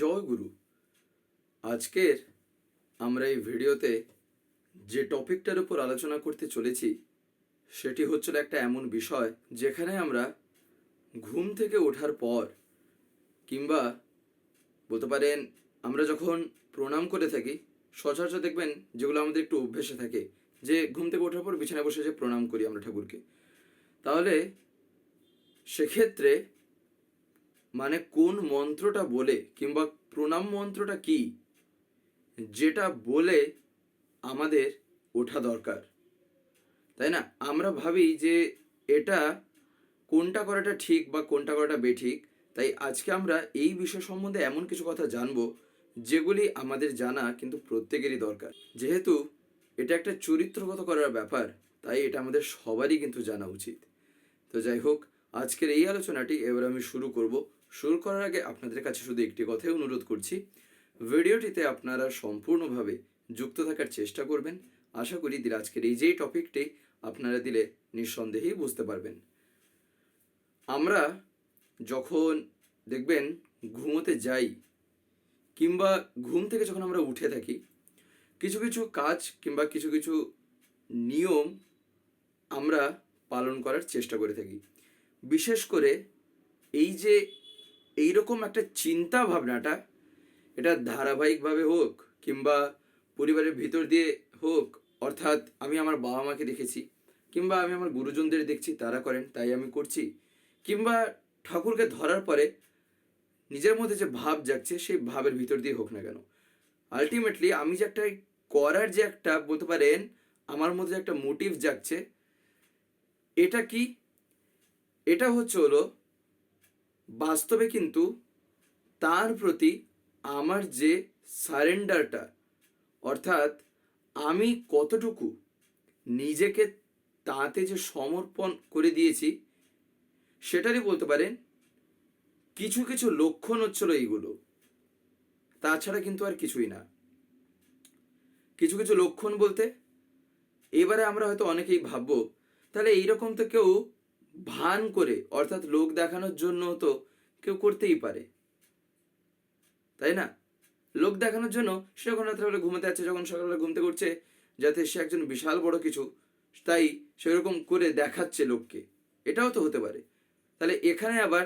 জয় গুরু। আজকের আমরা এই ভিডিওতে যে টপিকটার উপর আলোচনা করতে চলেছি, সেটি হচ্ছিল একটা এমন বিষয় যেখানে আমরা ঘুম থেকে ওঠার পর কিংবা বলতে পারেন আমরা যখন প্রণাম করে থাকি, সচরাচর দেখবেন যেগুলো আমাদের একটু অভ্যেসে থাকে, যে ঘুম থেকে ওঠার পর বিছানায় বসে যে প্রণাম করি আমরা ঠাকুরকে। তাহলে সেক্ষেত্রে মানে কোন মন্ত্রটা বলে কিংবা প্রণাম মন্ত্রটা কি, যেটা বলে আমাদের ওঠা দরকার। তাই না? আমরা ভাবি যে এটা কোনটা করাটা ঠিক বা কোনটা করাটা বেঠিক। তাই আজকে আমরা এই বিষয় সম্বন্ধে এমন কিছু কথা জানব যেগুলি আমাদের জানা কিন্তু প্রত্যেকেরই দরকার। যেহেতু এটা একটা চরিত্রগত করার ব্যাপার, তাই এটা আমাদের সবারই কিন্তু জানা উচিত। তো যাই হোক, আজকের এই আলোচনাটি এবার আমি শুরু করব। শুরু করার আগে আপনাদের কাছে শুধু একটি কথাই অনুরোধ করছি। ভিডিওটিতে আপনারা সম্পূর্ণভাবে যুক্ত থাকার চেষ্টা করবেন। আশা করি দিলে আজকের এই যে টপিকটি আপনারা দিলে নিঃসন্দেহেই বুঝতে পারবেন। আমরা যখন দেখবেন ঘুমোতে যাই কিংবা ঘুম থেকে যখন আমরা উঠে থাকি, কিছু কিছু কাজ কিংবা কিছু কিছু নিয়ম আমরা পালন করার চেষ্টা করে থাকি। বিশেষ করে এই যে এইরকম একটা চিন্তা ভাবনাটা এটা ধারাবাহিকভাবে হোক কিংবা পরিবারের ভিতর দিয়ে হোক, অর্থাৎ আমি আমার বাবা মাকে দেখেছি কিংবা আমি আমার গুরুজনদের দেখছি, তারা করেন, তাই আমি করছি, কিংবা ঠাকুরকে ধরার পরে নিজের মধ্যে যে ভাব জাগছে, সেই ভাবের ভিতর দিয়ে হোক না কেন। আলটিমেটলি আমি যে একটা করার যে একটা বলতে পারেন, আমার মধ্যে যে একটা মোটিভ জাগছে, এটা কি? এটা হচ্ছে হলো বাস্তবে কিন্তু তার প্রতি আমার যে সারেন্ডারটা, অর্থাৎ আমি কতটুকু নিজেকে তাতে যে সমর্পণ করে দিয়েছি, সেটারই বলতে পারেন, কিছু কিছু লক্ষণ হচ্ছিল এইগুলো। তাছাড়া কিন্তু আর কিছুই না। কিছু কিছু লক্ষণ বলতে, এবারে আমরা হয়তো অনেকেই ভাববো, তাহলে এইরকম তো কেউ ভান করে, অর্থাৎ লোক দেখানোর জন্য তো কেউ করতেই পারে। তাই না? লোক দেখানোর জন্য সে যখন রাত্রেবেলা ঘুমাতে যাচ্ছে, যখন সকালবেলা ঘুমতে করছে যাতে সে একজন বিশাল বড় কিছু, তাই সেরকম করে দেখাচ্ছে লোককে। এটাও তো হতে পারে। তাহলে এখানে আবার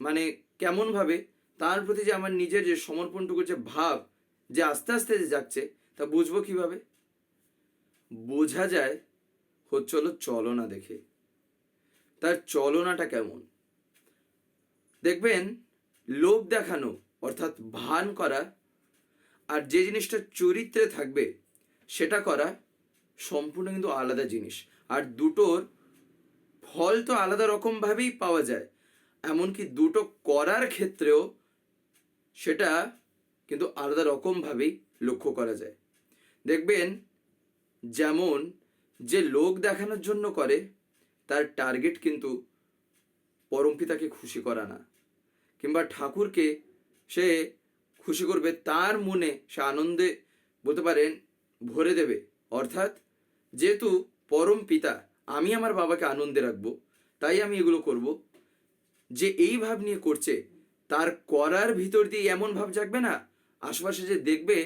মানে কেমনভাবে তার প্রতি যে আমার নিজের যে সমর্পণটুকু, যে ভাব, যে আস্তে আস্তে যে যাচ্ছে, তা বুঝব কীভাবে? বোঝা যায় হচ্ছে হলো চলনা দেখে। তার চলনাটা কেমন? দেখবেন লোক দেখানো, অর্থাৎ ভান করা, আর যে জিনিসটা চরিত্রে থাকবে, সেটা করা সম্পূর্ণ কিন্তু আলাদা জিনিস। আর দুটোর ফল তো আলাদা রকমভাবেই পাওয়া যায়। এমনকি দুটো করার ক্ষেত্রেও সেটা কিন্তু আলাদা রকমভাবেই লক্ষ্য করা যায়। দেখবেন, যেমন যে লোক দেখানোর জন্য করে তার টার্গেট কিন্তু পরমপিতাকে খুশি করা না। কিংবা ঠাকুরকে সে খুশি করবে, তার মনে সে আনন্দে বলতে পারেন ভরে দেবে। অর্থাৎ যেহেতু পরম পিতা, আমি আমার বাবাকে আনন্দে রাখব, তাই আমি এগুলো করব। যে এই ভাব নিয়ে করছে, তার করার ভিতর দিয়ে এমন ভাব জাগবে না, আশপাশে যে দেখবে,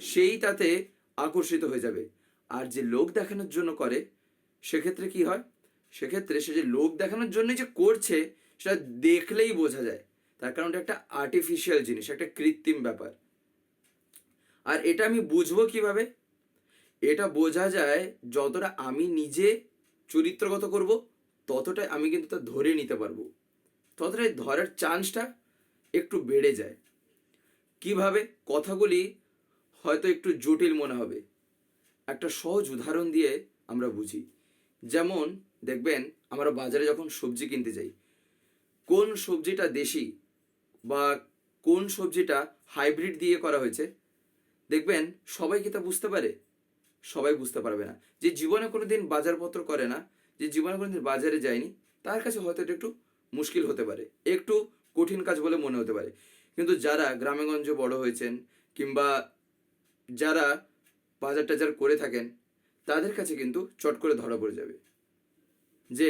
সেই তাতে আকর্ষিত হয়ে যাবে। আর যে লোক দেখানোর জন্য করে, সেক্ষেত্রে কি হয়? সেক্ষেত্রে সে যে লোক দেখানোর জন্য যে করছে, সেটা দেখলেই বোঝা যায়। তার কারণ এটা একটা আর্টিফিশিয়াল জিনিস, একটা কৃত্রিম ব্যাপার। আর এটা আমি বুঝব কীভাবে? এটা বোঝা যায় যতটা আমি নিজে চরিত্রগত করব, ততটাই আমি কিন্তু তা ধরে নিতে পারব। ততটাই ধরার চান্সটা একটু বেড়ে যায়। কীভাবে? কথাগুলি হয়তো একটু জটিল মনে হবে। একটা সহজ উদাহরণ দিয়ে আমরা বুঝি। যেমন, দেখবেন আমরা বাজারে যখন সবজি কিনতে যাই, কোন সবজিটা দেশি বা কোন সবজিটা হাইব্রিড দিয়ে করা হয়েছে, দেখবেন সবাই কি তা বুঝতে পারে? সবাই বুঝতে পারবে না। যে জীবনে কোনো দিন বাজারপত্র করে না, যে জীবনে কোনো দিন বাজারে যায়নি, তার কাছে হয়তো এটা একটু মুশকিল হতে পারে। একটু কঠিন কাজ বলে মনে হতে পারে। কিন্তু যারা গ্রামেগঞ্জে বড় হয়েছেন কিংবা যারা বাজার টাজার করে থাকেন তাদের কাছে কিন্তু চট করে ধরা পড়ে যাবে। যে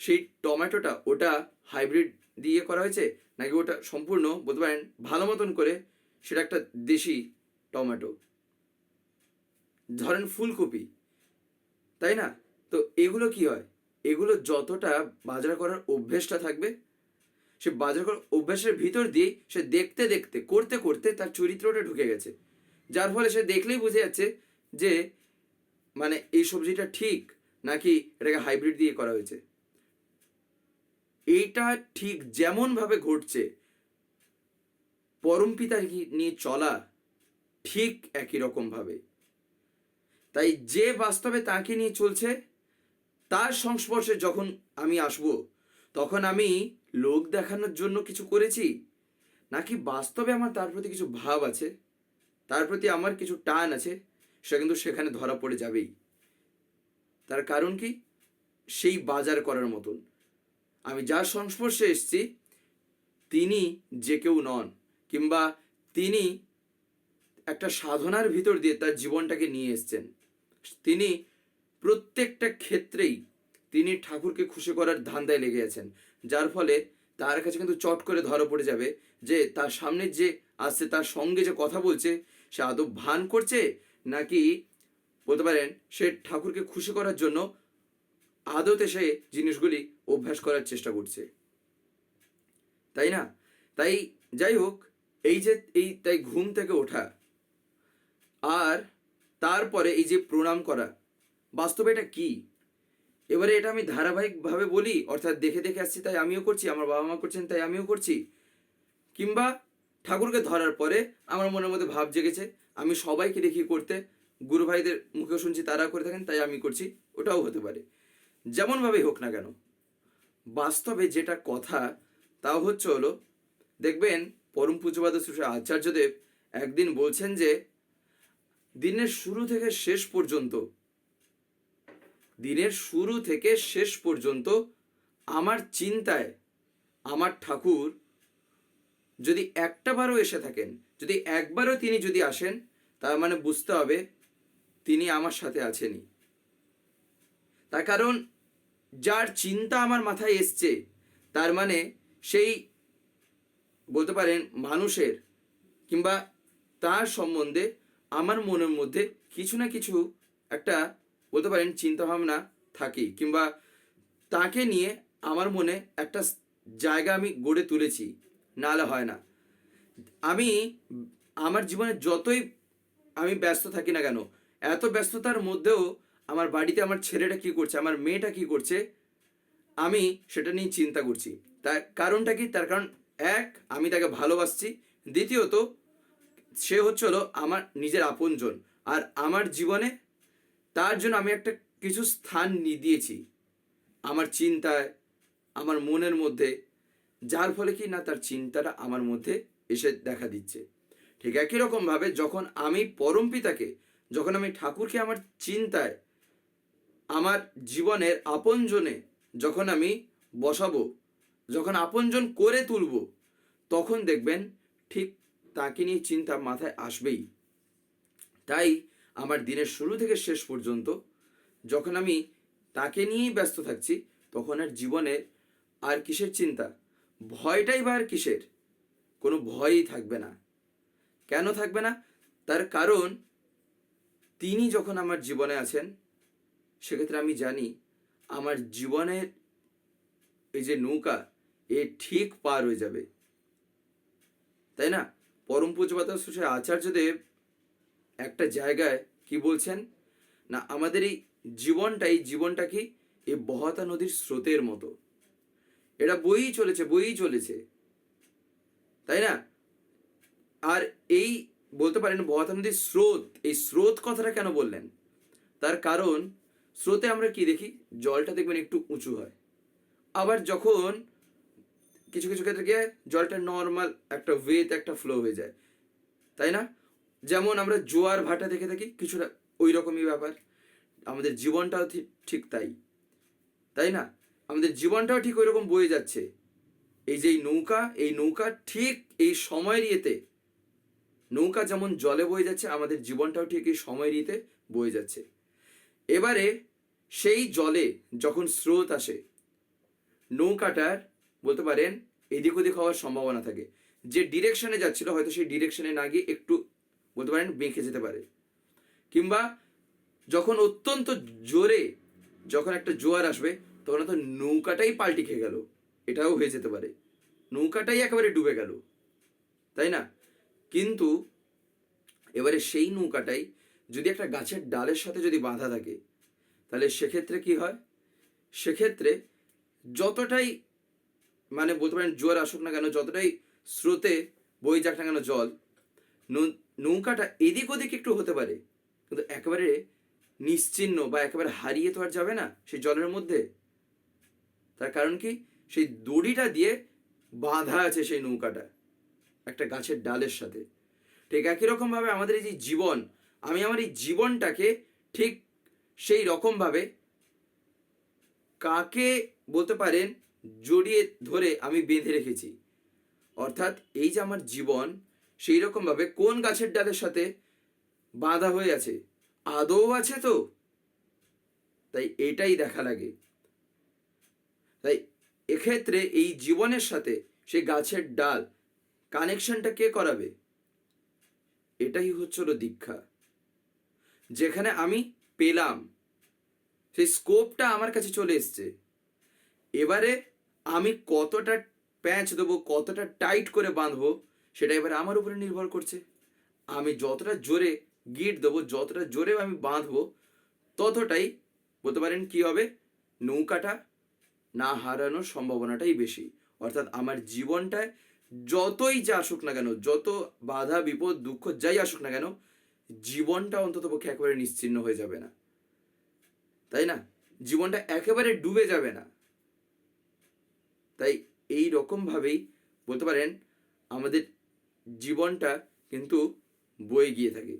সেই টমেটোটা ওটা হাইব্রিড দিয়ে করা হয়েছে, নাকি ওটা সম্পূর্ণ বলতে পারেন ভালো মতন করে সেটা একটা দেশি টমেটো। ধরেন ফুলকপি, তাই না? তো এগুলো কি হয়? এগুলো যতটা বাজার করার অভ্যেসটা থাকবে, সে বাজার করার অভ্যাসের ভিতর দিয়ে সে দেখতে দেখতে, করতে করতে তার চরিত্রটা ঢুকে গেছে। যার ফলে সে দেখলেই বুঝে যাচ্ছে যে মানে এই সবজিটা ঠিক নাকি এটাকে হাইব্রিড দিয়ে করা হয়েছে? এইটা ঠিক যেমনভাবে ঘটছে, পরম পিতার নিয়ে চলা ঠিক একই রকমভাবে। তাই যে বাস্তবে তাকে নিয়ে চলছে, তার সংস্পর্শে যখন আমি আসব, তখন আমি লোক দেখানোর জন্য কিছু করেছি, নাকি বাস্তবে আমার তার প্রতি কিছু ভাব আছে? তার প্রতি আমার কিছু টান আছে? সে কিন্তু সেখানে ধরা পড়ে যাবেই। তার কারণ কি? সেই বাজার করার মতন। আমি যার সংস্পর্শে এসছি, তিনি যে কেউ নন, কিংবা তিনি একটা সাধনার ভিতর দিয়ে তার জীবনটাকে নিয়ে এসছেন। তিনি প্রত্যেকটা ক্ষেত্রেই তিনি ঠাকুরকে খুশি করার ধান্দায় লেগে আছেন, যার ফলে তার কাছে কিন্তু চট করে ধরা পড়ে যাবে যে তার সামনে যে আসছে, তার সঙ্গে যে কথা বলছে, সে আদৌ ভান করছে নাকি বলতে পারেন সে ঠাকুরকে খুশি করার জন্য আদতে সে জিনিসগুলি অভ্যাস করার চেষ্টা করছে। তাই না? তাই যাই হোক, এই যে, এই তাই ঘুম থেকে ওঠা আর তারপরে এই যে প্রণাম করা, বাস্তবে এটা কি? এবারে এটা আমি ধারাবাহিকভাবে বলি, অর্থাৎ দেখে দেখে আসছি, তাই আমিও করছি, আমার বাবা মা করছেন, তাই আমিও করছি। কিংবা ঠাকুরকে ধরার পরে আমার মনের মধ্যে ভাব জেগেছে আমি সবাইকে দেখি করতে। গুরু ভাইদের মুখে শুনছি তারা করে থাকেন, তাই আমি করছি। ওটাও হতে পারে। যেমনভাবেই হোক না কেন, বাস্তবে যেটা কথা, তাও হচ্ছে হলো, দেখবেন পরম পূজ্যপাদ শ্রী আচার্যদেব একদিন বলছেন যে, দিনের শুরু থেকে শেষ পর্যন্ত, দিনের শুরু থেকে শেষ পর্যন্ত আমার চিন্তায় আমার ঠাকুর যদি একটা বারও এসে থাকেন, যদি একবারও তিনি যদি আসেন তার মানে বুঝতে হবে তিনি আমার সাথে আছেনই। তার কারণ যার চিন্তা আমার মাথায় এসছে, তার মানে সেই বলতে পারেন মানুষের কিংবা তার সম্বন্ধে আমার মনের মধ্যে কিছু না কিছু একটা বলতে পারেন চিন্তাভাবনা থাকি কিংবা তাকে নিয়ে আমার মনে একটা জায়গা আমি গড়ে তুলেছি, নাহলে হয় না। আমি আমার জীবনে যতই আমি ব্যস্ত থাকি না কেন? এত ব্যস্ততার মধ্যেও আমার বাড়িতে আমার ছেলেটা কি করছে, আমার মেয়েটা কি করছে, আমি সেটা নিয়ে চিন্তা করছি। তার কারণটা কি? তার কারণ এক, আমি তাকে ভালোবাসছি। দ্বিতীয়ত, সে হচ্ছে হলো আমার নিজের আপনজন। আর আমার জীবনে তার জন্য আমি একটা কিছু স্থান নিয়ে দিয়েছি। আমার চিন্তায়, আমার মনের মধ্যে, যার ফলে কি না তার চিন্তাটা আমার মধ্যে এসে দেখা দিচ্ছে। ঠিক একই রকমভাবে যখন আমি পরম পিতাকে, যখন আমি ঠাকুরকে আমার চিন্তায়, আমার জীবনের আপনজনে যখন আমি বসাবো, যখন আপনজন করে তুলব, তখন দেখবেন ঠিক তাকে নিয়ে চিন্তা মাথায় আসবেই। তাই আমার দিনের শুরু থেকে শেষ পর্যন্ত যখন আমি তাকে নিয়েই ব্যস্ত থাকছি, তখন আর জীবনের আর কিসের চিন্তা? ভয়টাই বা আর কিসের? কোনো ভয়ই থাকবে না। কেন থাকবে না? তার কারণ, তিনি যখন আমার জীবনে আছেন, সেক্ষেত্রে আমি জানি আমার জীবনের এই যে নৌকা, এ ঠিক পার হয়ে যাবে। তাই না? পরম পূজপাত আচার্যদেব একটা জায়গায় কি বলছেন? না, আমাদের এই জীবনটা এই জীবনটা কি? এই বহতা নদীর স্রোতের মতো। এটা বইই চলেছে বইই চলেছে। তাই না? আর এই বলতে পারেন নদীর স্রোত, এই স্রোত কথাটা কেন বললেন? তার কারণ স্রোতে আমরা কি দেখি? জলটা দেখবেন একটু উঁচু হয়। আবার যখন কিছু কিছু ক্ষেত্রে গিয়ে জলটা নর্মাল একটা ওয়েতে একটা ফ্লো হয়ে যায়। তাই না? যেমন আমরা জোয়ার ভাটা দেখে থাকি, কিছুটা ওই রকমই ব্যাপার। আমাদের জীবনটাও ঠিক তাই। তাই না? আমাদের জীবনটাও ঠিক ওই রকম বয়ে যাচ্ছে। এই যে নৌকা, এই নৌকা ঠিক এই সময়ের ইয়েতে নৌকা যেমন জলে বয়ে যাচ্ছে, আমাদের জীবনটাও ঠিক এই সময়ের ইয়েতে বয়ে যাচ্ছে। এবারে সেই জলে যখন স্রোত আসে, নৌকাটার বলতে পারেন এদিক ওদিক হওয়ার সম্ভাবনা থাকে। যে ডিরেকশনে যাচ্ছিল, হয়তো সেই ডিরেকশনে না গিয়ে একটু বলতে পারেন বেঁকে যেতে পারে। কিংবা যখন অত্যন্ত জোরে যখন একটা জোয়ার আসবে, তখন তো নৌকাটাই পাল্টি খেয়ে গেল। এটাও হয়ে যেতে পারে। নৌকাটাই একেবারে ডুবে গেল। তাই না? কিন্তু এবারে সেই নৌকাটাই যদি একটা গাছের ডালের সাথে যদি বাঁধা থাকে, তাহলে সেক্ষেত্রে কি হয়? সেক্ষেত্রে যতটাই মানে বলতে পারেন জোয়ার আসুক না কেন, যতটাই স্রোতে বই যাক না কেন জল নৌকাটা এদিক ওদিক একটু হতে পারে, কিন্তু একেবারে নিশ্চিহ্ন বা একেবারে হারিয়ে তো আর যাবে না সেই জলের মধ্যে। তার কারণ কি? সেই দড়িটা দিয়ে বাঁধা আছে সেই নৌকাটা। একটা গাছের ডালের সাথে। ঠিক একই রকমভাবে আমাদের এই যে জীবন, আমি আমার এই জীবনটাকে ঠিক সেই রকমভাবে কাকে বলতে পারেন, জড়িয়ে ধরে আমি বেঁধে রেখেছি। অর্থাৎ এই যে আমার জীবন, সেই রকমভাবে কোন গাছের ডালের সাথে বাঁধা হয়ে আছে? আদৌ আছে তো? তাই এটাই দেখা লাগে। তাই এক্ষেত্রে এই জীবনের সাথে সেই গাছের ডাল কানেকশনটা কে করাবে? এটাই হচ্ছিল দীক্ষা। যেখানে আমি পেলাম, সেই স্কোপটা আমার কাছে চলে এসছে। এবারে আমি কতটা প্যাঁচ দেবো, কতটা টাইট করে বাঁধবো, সেটা এবারে আমার উপরে নির্ভর করছে। আমি যতটা জোরে গিট দেবো, যতটা জোরে আমি বাঁধবো, ততটাই বলতে পারেন কি হবে? নৌকাটা না হারানোর সম্ভাবনাটাই বেশি। অর্থাৎ আমার জীবনটায় যতই যা আসুক না কেন, যত বাধা, বিপদ, দুঃখ যাই আসুক না কেন, জীবনটা অন্তত পক্ষে একেবারে নিশ্চিন্ন হয়ে যাবে না। তাই না? জীবনটা একেবারে ডুবে যাবে না। তাই এই রকমভাবেই বলতে পারেন, আমাদের জীবনটা কিন্তু বয়ে গিয়ে থাকে।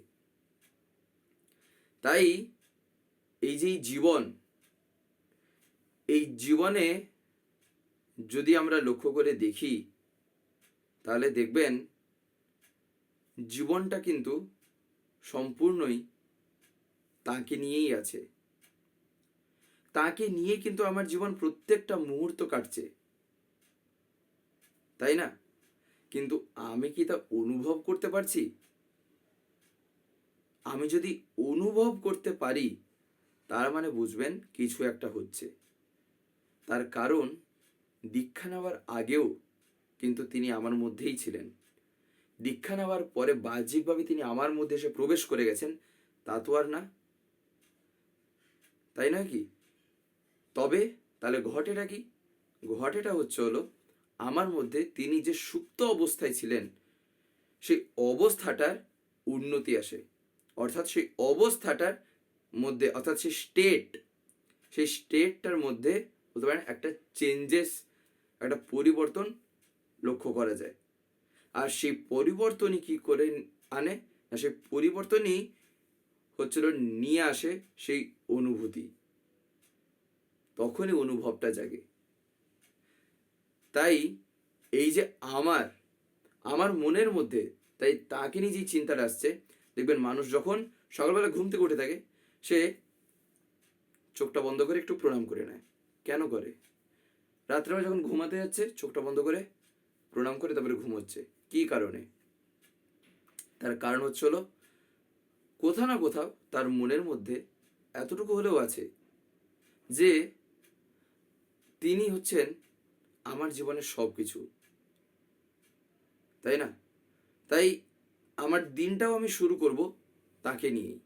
তাই এই যে জীবন, এই জীবনে যদি আমরা লক্ষ্য করে দেখি তাহলে দেখবেন জীবনটা কিন্তু সম্পূর্ণই তাকে নিয়েই আছে। তাকে নিয়ে কিন্তু আমার জীবন প্রত্যেকটা মুহূর্ত কাটছে। তাই না? কিন্তু আমি কি তা অনুভব করতে পারছি? আমি যদি অনুভব করতে পারি, তার মানে বুঝবেন কিছু একটা হচ্ছে। তার কারণ দীক্ষা নেওয়ার আগেও কিন্তু তিনি আমার মধ্যেই ছিলেন। দীক্ষা নেওয়ার পরে বাহ্যিকভাবে তিনি আমার মধ্যে এসে প্রবেশ করে গেছেন, তা তো আর না। তাই নয় কি? তবে তাহলে ঘটেটা কি? ঘটেটা হচ্ছে হলো, আমার মধ্যে তিনি যে সুপ্ত অবস্থায় ছিলেন, সেই অবস্থাটার উন্নতি আসে। অর্থাৎ সেই অবস্থাটার মধ্যে, অর্থাৎ সেই স্টেট সেই স্টেটটার মধ্যে বলতে পারেন একটা চেঞ্জেস একটা পরিবর্তন লক্ষ্য করা যায়। আর সেই পরিবর্তনই কি করে আনে? না, সেই পরিবর্তনই হচ্ছিল নিয়ে আসে সেই অনুভূতি। তখনই অনুভবটা জাগে। তাই এই যে আমার আমার মনের মধ্যে, তাই তাকে নিয়ে যে চিন্তাটা আসছে, দেখবেন মানুষ যখন সকালবেলা ঘুম থেকে উঠে থাকে, সে চোখটা বন্ধ করে একটু প্রণাম করে নেয়। কেন করে? রাত্রেবেলা যখন ঘুমাতে যাচ্ছে, চোখটা বন্ধ করে প্রণাম করে তারপরে ঘুমোচ্ছে কি কারণে? তার কারণ হচ্ছে হলো, কোথাও না কোথাও তার মনের মধ্যে এতটুকু হলেও আছে যে তিনি হচ্ছেন আমার জীবনের সব কিছু তাই না? তাই আমার দিনটাও আমি শুরু করব তাকে নিয়েই।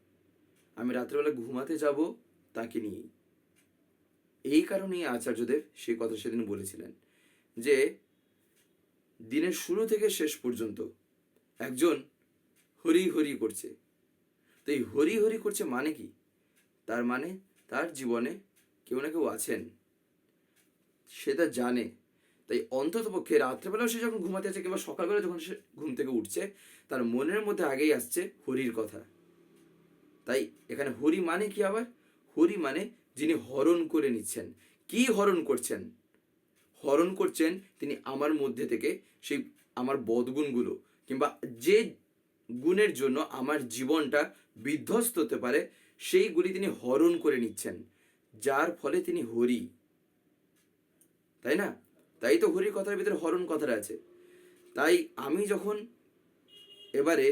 আমি রাত্রেবেলা ঘুমাতে যাব তাকে নিয়েই। এই কারণেই আচার্যদেব সেই কথা সেদিন বলেছিলেন যে দিনের শুরু থেকে শেষ পর্যন্ত একজন হরি হরি করছে। তো এই হরি হরি করছে মানে কি? তার মানে তার জীবনে কেউ না কেউ আছেন। সেটা জানে। তাই অন্তত পক্ষে রাত্রেবেলাও সে যখন ঘুমাতে আছে কিংবা সকালবেলা যখন সে ঘুম থেকে উঠছে, তার মনের মধ্যে আগেই আসছে হরির কথা। তাই এখানে হরি মানে কি আবার? হরি মানে যিনি হরণ করে নিচ্ছেন। কি হরণ করছেন? হরণ করছেন তিনি আমার মধ্যে থেকে সেই আমার বদগুণগুলো কিংবা যে গুণের জন্য আমার জীবনটা বিধ্বস্ত হতে পারে, সেইগুলি তিনি হরণ করে নিচ্ছেন, যার ফলে তিনি হরি। তাই না? তাই তো হরি কথার ভিতরে হরণ কথাটা আছে। তাই আমি যখন এবারে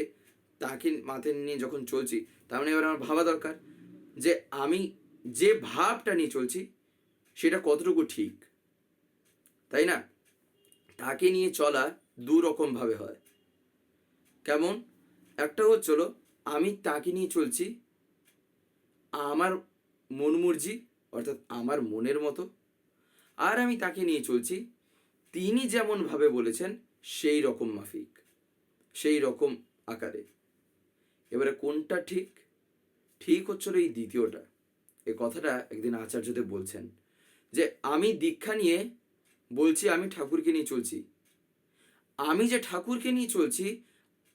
তাকে মাথায় নিয়ে যখন চলছি, তার মানে এবার আমার ভাবা দরকার যে আমি যে ভাবটা নিয়ে চলছি, সেটা কতটুকু ঠিক? তাই না? তাকে নিয়ে চলা দু রকম ভাবে হয়। কেমন? একটা হচ্ছিল আমি তাকে নিয়ে চলছি, আমার মনমুরজি অর্থাৎ আমার মনের মতো, আর আমি তাকে নিয়ে চলছি, তিনি যেমনভাবে বলেছেন, সেই রকম মাফিক, সেই রকম আকারে। এবারে কোনটা ঠিক? ঠিক হচ্ছিল এই দ্বিতীয়টা। এ কথাটা একদিন আচার্যদেব বলছেন যে, আমি দীক্ষা নিয়ে বলছি, আমি ঠাকুরকে নিয়ে চলছি। আমি যে ঠাকুরকে নিয়ে চলছি,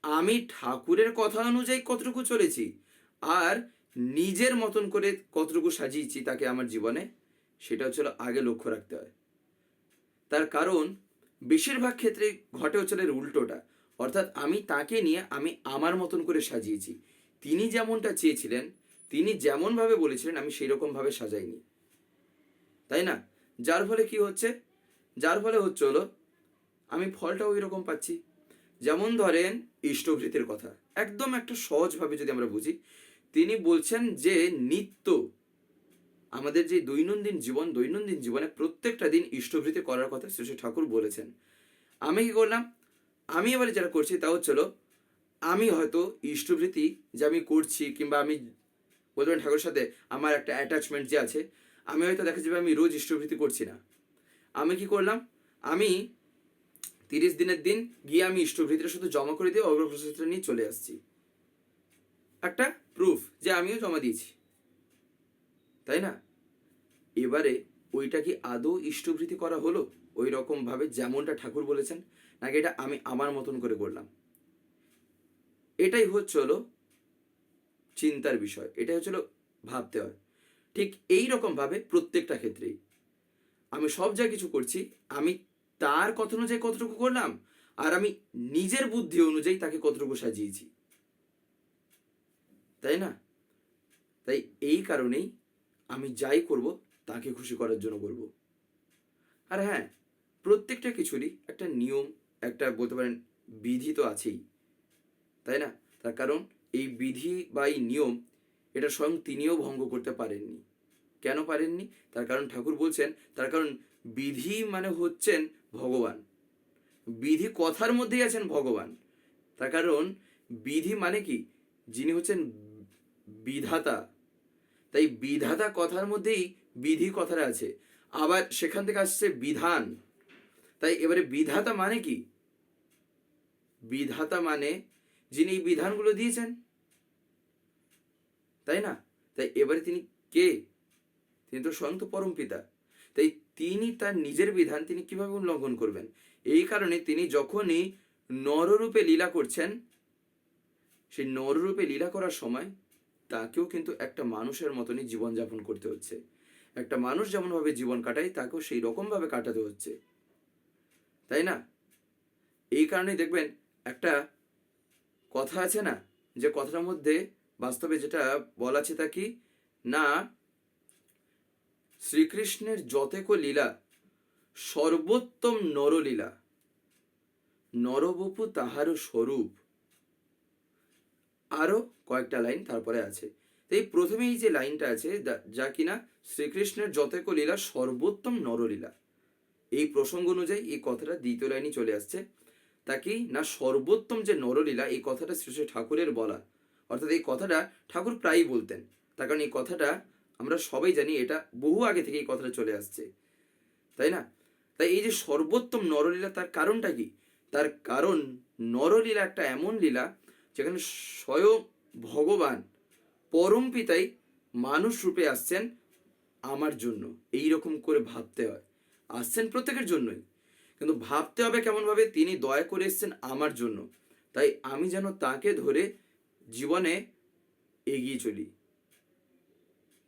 আমি ঠাকুরের কথা অনুযায়ী কতটুকু চলেছি? আর নিজের মতন করে কতটুকু সাজিয়েছি তাকে আমার জীবনে? সেটা হচ্ছিল আগে লক্ষ্য রাখতে হয়। তার কারণ, বেশিরভাগ ক্ষেত্রে ঘটে হচ্ছিল উল্টোটা। অর্থাৎ আমি তাকে নিয়ে আমি আমার মতন করে সাজিয়েছি। তিনি যেমনটা চেয়েছিলেন, তিনি যেমনভাবে বলেছিলেন, আমি সেই রকমভাবে সাজাইনি। তাই না? যার ফলে কি হচ্ছে? যার ফলে হচ্ছে হলো, আমি ফলটাও ওই রকম পাচ্ছি। যেমন ধরেন ইষ্টভৃতের কথা, একদম একটা সহজভাবে যদি আমরা বুঝি, তিনি বলছেন যে নিত্য, আমাদের যে দৈনন্দিন জীবন, দৈনন্দিন জীবনে প্রত্যেকটা দিন ইষ্টভৃতি করার কথা শ্রী শ্রী ঠাকুর বলেছেন। আমি কি করলাম? আমি এবারে যেটা করছি তা হচ্ছিল আমি হয়তো ইষ্টভৃতি যে আমি করছি কিংবা আমি বলবেন ঠাকুরের সাথে আমার একটা অ্যাটাচমেন্ট যে আছে, আমি হয়তো দেখা যাবে আমি রোজ ইষ্টভৃতি করছি না। আমি কি করলাম? আমি তিরিশ দিনের দিন গিয়ে আমি ইষ্টভৃতিটা শুধু জমা করে দিয়ে অগ্রপ্রসাদটা নিয়ে চলে আসছি। একটা প্রুফ যে আমিও জমা দিয়েছি। তাই না? এবারে ওইটা কি আদৌ ইষ্টভৃতি করা হলো? ওই রকম ভাবে যেমনটা ঠাকুর বলেছেন, নাকি এটা আমি আমার মতন করে করলাম? এটাই হচ্ছে হলো চিন্তার বিষয়, এটাই হচ্ছিল ভাবতে হয়। ঠিক এই রকম ভাবে প্রত্যেকটা ক্ষেত্রেই। আমি সব যা কিছু করছি, আমি তার কথা অনুযায়ী কতটুকু করলাম, আর আমি নিজের বুদ্ধি অনুযায়ী তাকে কতটুকু সাজিয়েছি। তাই না? তাই এই কারণেই আমি যাই করব, তাকে খুশি করার জন্য করব। আর হ্যাঁ প্রত্যেকটা কিছুরই একটা নিয়ম, একটা বলতে পারেন বিধি তো আছেই। তাই না? তার কারণ এই বিধি বা এই নিয়ম, এটা স্বয়ং তিনিও ভঙ্গ করতে পারেননি। কেন পারেননি? তার কারণ ঠাকুর বলছেন, তার কারণ বিধি মানে হচ্ছেন ভগবান। বিধি কথার মধ্যেই আছেন ভগবান। তার কারণ বিধি মানে কি? যিনি হচ্ছেন বিধাতা। তাই বিধাতা কথার মধ্যেই বিধি কথাটা আছে। আবার সেখান থেকে আসছে বিধান। তাই এবারে বিধাতা মানে কি? বিধাতা মানে যিনি এই বিধানগুলো দিয়েছেন। তাই না? তাই এবারে তিনি কে? তিনি তো স্বয়ং তো পরম পিতা। তাই তিনি তার নিজের বিধান তিনি কীভাবে উল্লঙ্ঘন করবেন? এই কারণে তিনি যখনই নররূপে লীলা করছেন, সেই নররূপে লীলা করার সময় তাকেও কিন্তু একটা মানুষের মতনই জীবনযাপন করতে হচ্ছে। একটা মানুষ যেমনভাবে জীবন কাটায়, তাকেও সেই রকমভাবে কাটাতে হচ্ছে। তাই না? এই কারণে দেখবেন একটা কথা আছে না? যে কথাটার মধ্যে বাস্তবে যেটা বলা আছে তা কি? না শ্রীকৃষ্ণের যতেক লীলা, সর্বোত্তম নরলীলা। নরবপু তাহারও স্বরূপ। আরও কয়েকটা লাইন তারপরে আছে। এই প্রথমেই যে লাইনটা আছে, যা- কিনা শ্রীকৃষ্ণের যতেক লীলা, সর্বোত্তম নরলীলা। এই প্রসঙ্গ অনুযায়ী এই কথাটা দ্বিতীয় লাইনই চলে আসছে। তা কি? না, সর্বোত্তম যে নরলীলা, এই কথাটা শ্রী ঠাকুরের বলা। অর্থাৎ এই কথাটা ঠাকুর প্রায়ই বলতেন। তার কারণ এই কথাটা আমরা সবাই জানি এটা বহু আগে থেকে এই কথাটা চলে আসছে, তাই না? তাই এই যে সর্বোত্তম নরলীলা, তার কারণটা কি? তার কারণ নরলীলা একটা এমন লীলা যেখানে স্বয়ং ভগবান পরম পিতাই মানুষ রূপে আসছেন আমার জন্য। এই রকম করে ভাবতে হয়। আসছেন প্রত্যেকের জন্যই। কিন্তু ভাবতে হবে কেমনভাবে? তিনি দয়া করে এসছেন আমার জন্য। তাই আমি যেন তাকে ধরে জীবনে এগিয়ে চলি।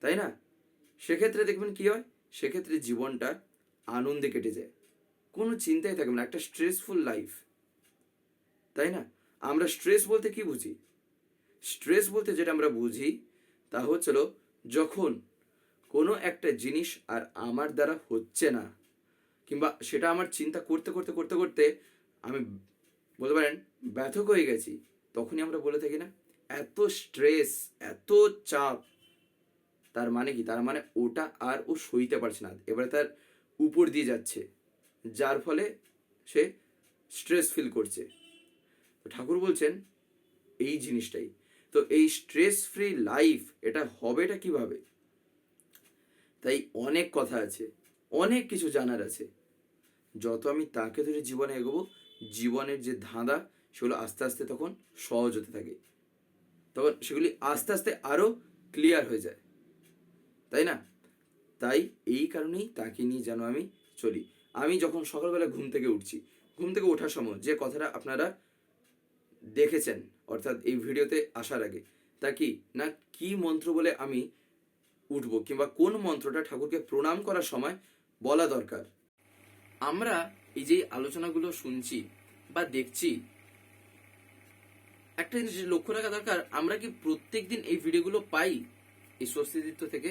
তাই না? সেক্ষেত্রে দেখবেন কি হয়? সেক্ষেত্রে জীবনটা আনন্দে কেটে যায়। কোনো চিন্তাই থাকবে না, একটা স্ট্রেসফুল লাইফ তাই না? আমরা স্ট্রেস বলতে কি বুঝি? স্ট্রেস বলতে যেটা আমরা বুঝি, তা হচ্ছিল যখন কোনো একটা জিনিস আর আমার দ্বারা হচ্ছে না, কিংবা সেটা আমার চিন্তা করতে করতে করতে করতে আমি বলতে পারেন ব্যথক হয়ে গেছি, তখনই আমরা বলে থাকি না, এত স্ট্রেস এত চাপ তার মানে কি? তার মানে ওটা আর ও সইতে পারছে না। এবারে তার উপর দিয়ে যাচ্ছে। যার ফলে সে স্ট্রেস ফিল করছে। ঠাকুর বলছেন, এই জিনিসটাই। তো এই স্ট্রেস ফ্রি লাইফ এটা হবেটা কীভাবে? তাই অনেক কথা আছে, অনেক কিছু জানার আছে। যত আমি তাকে ধরে জীবনে এগোবো, জীবনের যে ধাঁধা, সেগুলো আস্তে আস্তে তখন সহজ হতে থাকে। তখন সেগুলি আস্তে আস্তে আরও ক্লিয়ার হয়ে যায়। তাই না? তাই এই কারণেই তাকে নিয়ে যেন আমি চলি। আমি যখন সকালবেলা ঘুম থেকে উঠছি, ঘুম থেকে ওঠার সময় যে কথাটা আপনারা দেখেছেন, অর্থাৎ এই ভিডিওতে আসার আগে, তা কি? না কি মন্ত্র বলে আমি উঠবো? কিংবা কোন মন্ত্রটা ঠাকুরকে প্রণাম করার সময় বলা দরকার? আমরা এই যে আলোচনাগুলো শুনছি বা দেখছি, একটা জিনিস লক্ষ্য রাখা দরকার, আমরা কি প্রত্যেক দিন এই ভিডিওগুলো পাই এই স্বস্তিদিত্য থেকে?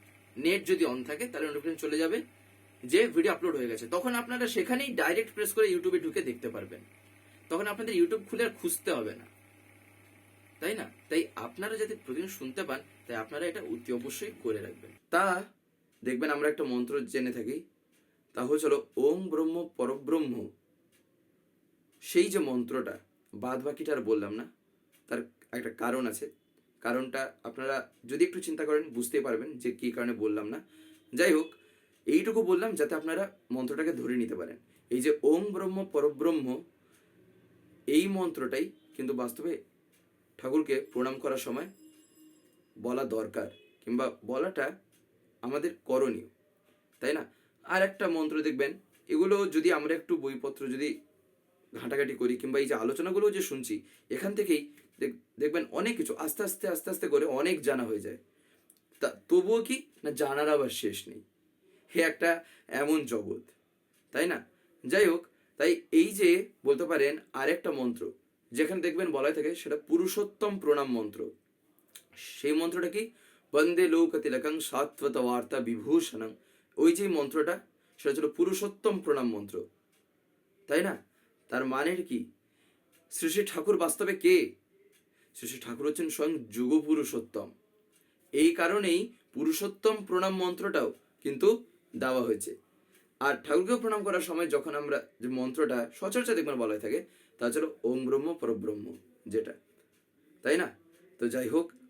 নেট যদি অন থাকে, তাহলে নোটিফিকেশন চলে যাবে, যে ভিডিও আপলোড হয়ে গেছে। তখন আপনারা সেখানেই ডাইরেক্ট প্রেস করে ইউটিউবে ঢুকে দেখতে পারবেন। তখন আপনাদের ইউটিউব খুলে আর খুঁজতে হবে না। তাই না? তাই আপনারা যাতে প্রতিদিন শুনতে পান, তাই আপনারা এটা অতি অবশ্যই করে রাখবেন। তা দেখবেন আমরা একটা মন্ত্র জেনে থাকি। তা হচ্ছিল ওম ব্রহ্ম পরব্রহ্ম সেই যে মন্ত্রটা বাদ বাকিটা আর বললাম না, তার একটা কারণ আছে। কারণটা আপনারা যদি একটু চিন্তা করেন বুঝতেই পারবেন যে কী কারণে বললাম না। যাই হোক, এইটুকু বললাম যাতে আপনারা মন্ত্রটাকে ধরে নিতে পারেন। এই যে ওম ব্রহ্ম পরব্রহ্ম এই মন্ত্রটাই কিন্তু বাস্তবে ঠাকুরকে প্রণাম করার সময় বলা দরকার কিংবা বলাটা আমাদের করণীয়, তাই না? আর একটা মন্ত্র দেখবেন, এগুলো যদি আমরা একটু বইপত্র যদি ঘাঁটাঘাঁটি করি কিংবা এই যে আলোচনাগুলো যে শুনছি, এখান থেকেই দেখবেন অনেক কিছু, আস্তে আস্তে আস্তে আস্তে করে অনেক জানা হয়ে যায়। তা তবুও কি? না, জানার আবার শেষ নেই। হে একটা এমন জগৎ। তাই না? যাই হোক, তাই এই যে বলতে পারেন আরেকটা মন্ত্র, যেখানে দেখবেন বলাই থাকে সেটা পুরুষোত্তম প্রণাম মন্ত্র। সেই মন্ত্রটা কি? বন্দে লোক তিলকং সাত্বত বার্তা বিভূষণং। ওই যে মন্ত্রটা, সেটা ছিল পুরুষোত্তম প্রণাম মন্ত্র। তাই না? তার মানের কি? শ্রী শ্রী ঠাকুর বাস্তবে কে? শ্রী ঠাকুর হচ্ছেন স্বয়ং যুগ পুরুষোত্তম এই কারণেই পুরুষোত্তম প্রণাম মন্ত্রটাও কিন্তু দেওয়া হয়েছে। আর ঠাকুরকেও প্রণাম করার সময় যখন আমরা যে মন্ত্রটা সচর্চা দেখবেন বলা হয়ে থাকে তাছাড়া ওম ব্রহ্ম পরব্রহ্ম যেটা। তাই না? তো যাই হোক